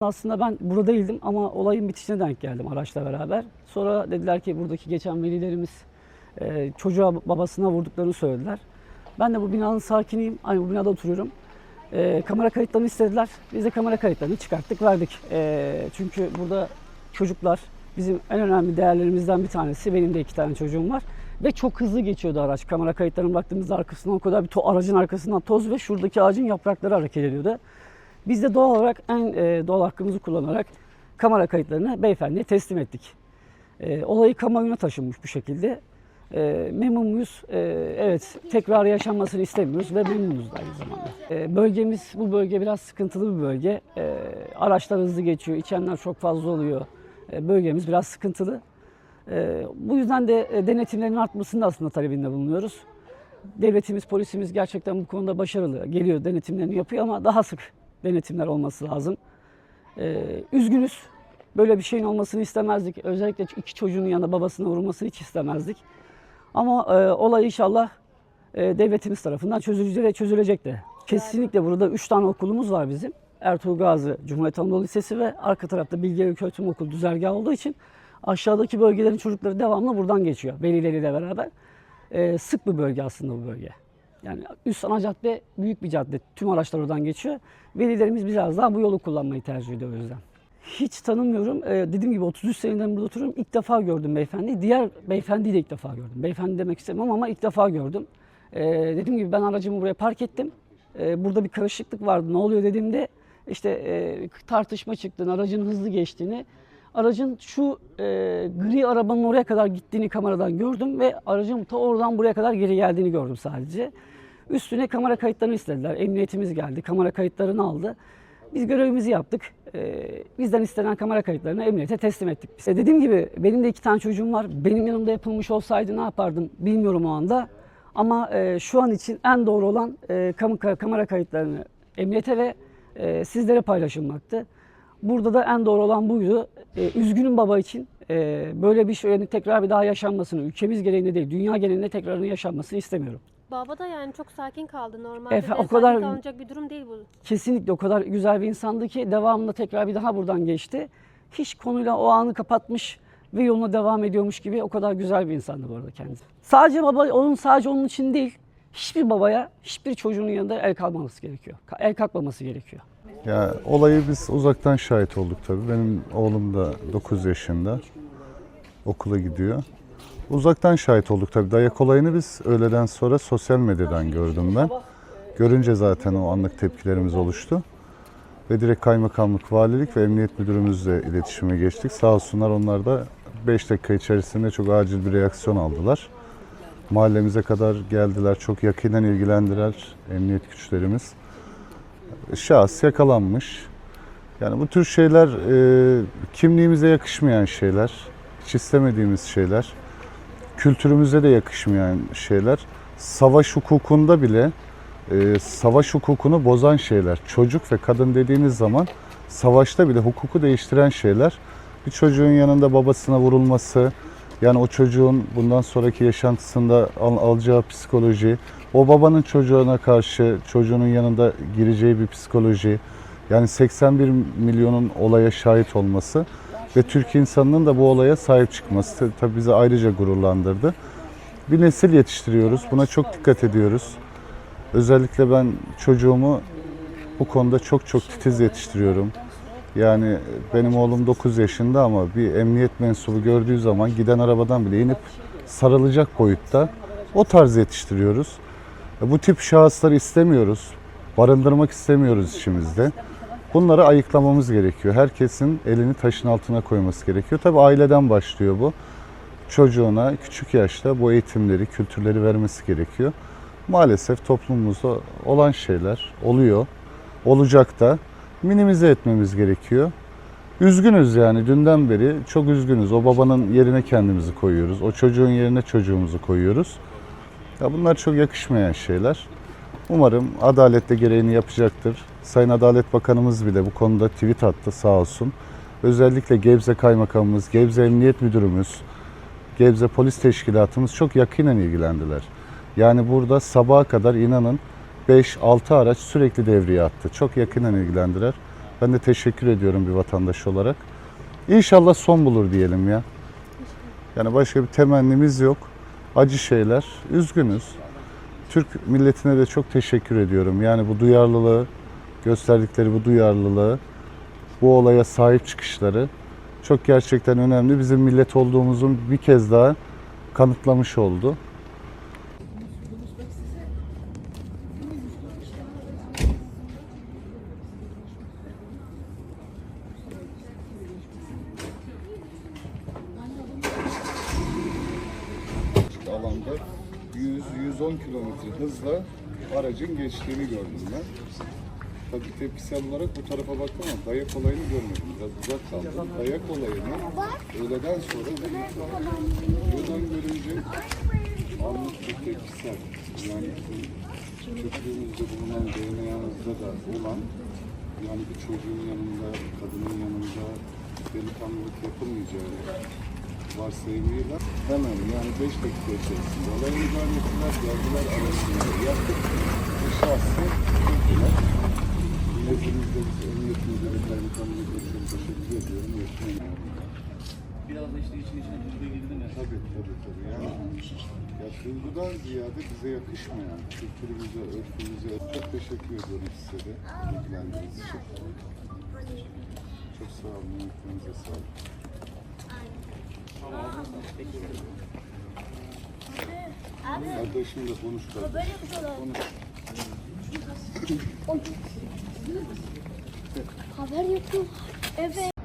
Aslında ben burada değildim ama olayın bitişine denk geldim araçla beraber. Sonra dediler ki buradaki geçen velilerimiz e, çocuğa babasına vurduklarını söylediler. Ben de bu binanın sakiniyim. Aynı bu binada oturuyorum. E, kamera kayıtlarını istediler. Biz de kamera kayıtlarını çıkarttık verdik. E, çünkü burada çocuklar bizim en önemli değerlerimizden bir tanesi. Benim de iki tane çocuğum var. Ve çok hızlı geçiyordu araç. Kamera kayıtlarına baktığımızda arkasından o kadar bir to- aracın arkasından toz ve şuradaki ağacın yaprakları hareket ediyordu. Biz de doğal olarak en e, doğal hakkımızı kullanarak kamera kayıtlarını beyefendiye teslim ettik. E, olayı kamuoyuna taşınmış bu şekilde. E, memnun muyuz? E, evet, tekrar yaşanmasını istemiyoruz ve memnunuz da aynı zamanda. Bölgemiz, bu bölge biraz sıkıntılı bir bölge. Araçlar hızlı geçiyor, içenler çok fazla oluyor. Bölgemiz biraz sıkıntılı. Bu yüzden de denetimlerin artmasını da aslında talebinde bulunuyoruz. Devletimiz, polisimiz gerçekten bu konuda başarılı. Geliyor, denetimlerini yapıyor ama daha sık denetimler olması lazım. Ee, üzgünüz. Böyle bir şeyin olmasını istemezdik. Özellikle iki çocuğun yanında babasına vurulmasını hiç istemezdik. Ama e, olay inşallah e, devletimiz tarafından çözülecek ve çözülecek de. Kesinlikle burada üç tane okulumuz var bizim. Ertuğrul Gazi Cumhuriyet Anadolu Lisesi ve arka tarafta Bilgi Öğretim Okulu düzergahı olduğu için aşağıdaki bölgelerin çocukları devamlı buradan geçiyor velileriyle beraber. E, sık bir bölge aslında bu bölge. Yani üst ana cadde büyük bir cadde. Tüm araçlar oradan geçiyor. Velilerimiz biraz daha bu yolu kullanmayı tercih ediyor o yüzden. Hiç tanımıyorum. Ee, dediğim gibi 33 seneden burada oturuyorum. İlk defa gördüm beyefendiyi. Diğer beyefendiyi de ilk defa gördüm. Beyefendi demek istemem ama ilk defa gördüm. Ee, dediğim gibi ben aracımı buraya park ettim. Ee, burada bir karışıklık vardı. Ne oluyor dediğimde işte e, tartışma çıktığını, aracın hızlı geçtiğini, aracın şu e, gri arabanın oraya kadar gittiğini kameradan gördüm ve aracın ta oradan buraya kadar geri geldiğini gördüm sadece. Üstüne kamera kayıtlarını istediler. Emniyetimiz geldi, kamera kayıtlarını aldı. Biz görevimizi yaptık. Ee, bizden istenen kamera kayıtlarını emniyete teslim ettik. İşte dediğim gibi benim de iki tane çocuğum var. Benim yanımda yapılmış olsaydı ne yapardım bilmiyorum o anda. Ama e, şu an için en doğru olan e, kamera kayıtlarını emniyete ve e, sizlere paylaşılmaktı. Burada da en doğru olan buydu. E, üzgünüm baba için. E, böyle bir şeyin tekrar bir daha yaşanmasını, ülkemiz gereğinde değil, dünya genelinde tekrarını yaşanmasını istemiyorum. Baba da yani çok sakin kaldı normalde. Efe, o kadar- kalınacak bir durum değil bu. Kesinlikle o kadar güzel bir insandı ki devamında tekrar bir daha buradan geçti. Hiç konuyla o anı kapatmış ve yoluna devam ediyormuş gibi o kadar güzel bir insandı bu arada kendisi. Sadece baba, onun sadece onun için değil, hiçbir babaya, hiçbir çocuğunun yanında el kalmaması gerekiyor. El kalkmaması gerekiyor. Ya olayı biz uzaktan şahit olduk tabii. Benim oğlum da 9 yaşında. Okula gidiyor. Uzaktan şahit olduk tabii. Dayak olayını biz öğleden sonra sosyal medyadan gördüm ben. Görünce zaten o anlık tepkilerimiz oluştu. Ve direkt kaymakamlık, valilik ve emniyet müdürümüzle iletişime geçtik. Sağ olsunlar onlar da 5 dakika içerisinde çok acil bir reaksiyon aldılar. Mahallemize kadar geldiler, çok yakinen ilgilendiler emniyet güçlerimiz şahıs yakalanmış. Yani bu tür şeyler e, kimliğimize yakışmayan şeyler, hiç istemediğimiz şeyler, kültürümüze de yakışmayan şeyler, savaş hukukunda bile e, savaş hukukunu bozan şeyler. Çocuk ve kadın dediğiniz zaman savaşta bile hukuku değiştiren şeyler. Bir çocuğun yanında babasına vurulması, yani o çocuğun bundan sonraki yaşantısında al- alacağı psikoloji, o babanın çocuğuna karşı çocuğunun yanında gireceği bir psikoloji, yani 81 milyonun olaya şahit olması ve Türk insanının da bu olaya sahip çıkması tabii bizi ayrıca gururlandırdı. Bir nesil yetiştiriyoruz, buna çok dikkat ediyoruz. Özellikle ben çocuğumu bu konuda çok çok titiz yetiştiriyorum. Yani benim oğlum 9 yaşında ama bir emniyet mensubu gördüğü zaman giden arabadan bile inip sarılacak boyutta o tarz yetiştiriyoruz. E, Bu tip şahısları istemiyoruz. Barındırmak istemiyoruz işimizde. Bunları ayıklamamız gerekiyor. Herkesin elini taşın altına koyması gerekiyor. Tabii aileden başlıyor bu. Çocuğuna küçük yaşta bu eğitimleri, kültürleri vermesi gerekiyor. Maalesef toplumumuzda olan şeyler oluyor. Olacak da minimize etmemiz gerekiyor. Üzgünüz yani dünden beri çok üzgünüz. O babanın yerine kendimizi koyuyoruz. O çocuğun yerine çocuğumuzu koyuyoruz. Ya bunlar çok yakışmayan şeyler. Umarım adalet de gereğini yapacaktır. Sayın Adalet Bakanımız bile bu konuda tweet attı sağ olsun. Özellikle Gebze Kaymakamımız, Gebze Emniyet Müdürümüz, Gebze Polis Teşkilatımız çok yakinen ilgilendiler. Yani burada sabaha kadar inanın 5-6 araç sürekli devreye attı. Çok yakinen ilgilendiler. Ben de teşekkür ediyorum bir vatandaş olarak. İnşallah son bulur diyelim ya. Yani başka bir temennimiz yok. Acı şeyler. Üzgünüz. Türk milletine de çok teşekkür ediyorum. Yani bu duyarlılığı, gösterdikleri bu duyarlılığı, bu olaya sahip çıkışları çok gerçekten önemli. Bizim millet olduğumuzun bir kez daha kanıtlamış oldu. 100-110 kilometre hızla aracın geçtiğini gördüm ben. Tabii tepkisel olarak bu tarafa baktım ama dayak olayını görmedim. Biraz uzak kaldım. Dayak olayını öğleden sonra buradan görünce anlık bir tepkisel. Yani çöplüğümüzde bulunan DNA'mızda da olan yani bir çocuğun yanında, kadının yanında delikanlılık yapılmayacağını varsayımıyla hemen yani 5 dakika içerisinde olaya müdahale ettiler, geldiler arasında yaptık. Bu şahsı tuttular. Nezdimizde biz emniyet müdürü kaymakamımızla çok teşekkür ediyorum. Biraz da işte için içine tuzla girdi mi? Tabii tabii tabii. Yani ya duygudan ziyade bize yakışmayan kültürümüze, örfümüze çok teşekkür ediyorum size de ilgilendiğiniz için. Çok sağ olun, emeklerinize sağlık. Kardeşimle konuş kardeşim. Konuş. Haber mu? Evet.